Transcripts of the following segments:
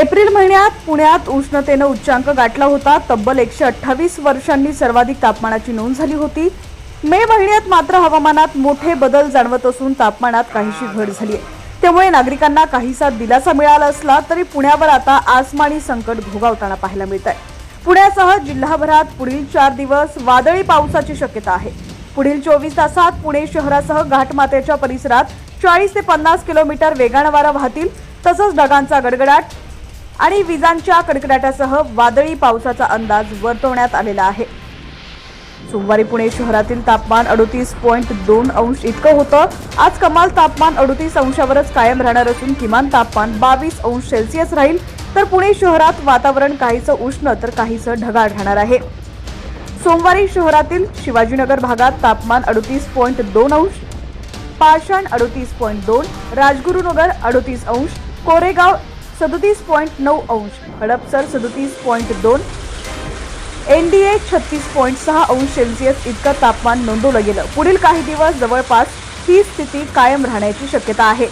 April महिन्यात पुण्यात उष्णतेनं उच्चांक गाठला होता. तब्बल एकशे अठ्ठावीस वर्षांनी सर्वाधिक तापमानाची नोंद झाली होती. मे महिन्यात मात्र हवामानात मोठे बदल जाणवत असून तापमानात काहीशी घट झाली आहे त्यामुळे नागरिकांना काहीसा दिलासा मिळाला असला तरी पुण्यावर आता आसमानी संकट भोगावताना पाहायला मिळत आहे पुण्यासह जिल्हाभरात पुढील चार दिवस वादळी पावसाची शक्यता आहे. पुढील चोवीस तासात पुणे शहरासह घाटमाथ्याच्या परिसरात चाळीस ते पन्नास किलोमीटर वेगानं वारा वाहतील. तसंच ढगांचा गडगडाट आणि विजांच्या कडकडाटासह वादळी पावसाचा अंदाज वर्तवण्यात आलेला आहे. सोमवारी पुणे शहरातील तापमान अडोतीस पॉईंट दोन अंश इतकं होतं. आज कमाल तापमान अडोतीस अंशावरच कायम राहणार असून किमान तापमान बावीस अंश सेल्सिअस राहील. तर पुणे शहरात वातावरण काहीसं उष्ण तर काहीसं ढगाळ राहणार आहे. सोमवारी शहरातील शिवाजीनगर भागात तापमान अडोतीस पॉईंट दोन अंश पाषाण अडोतीस पॉईंट दोन राजगुरुनगर अडोतीस अंश कोरेगाव सदोतीस पॉईंट नऊ अंश. हडपसर सदोतीस पॉईंट दोन. एनडीए छत्तीस पॉईंट सहा अंश सेल्सिअस इतकं तापमान नोंदवलं गेलं. पुढील काही दिवस जवळपास ही स्थिती कायम राहण्याची शक्यता आहे.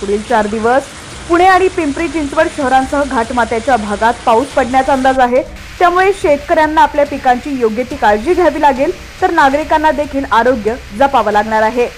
पुढील चार दिवस पुणे आणि पिंपरी चिंचवड शहरांसह घाटमात्याच्या भागात पाऊस पडण्याचा अंदाज आहे. त्यामुळे शेतकऱ्यांना आपल्या पिकांची योग्य ती काळजी घ्यावी लागेल तर नागरिकांना देखील आरोग्य जपावं लागणार आहे.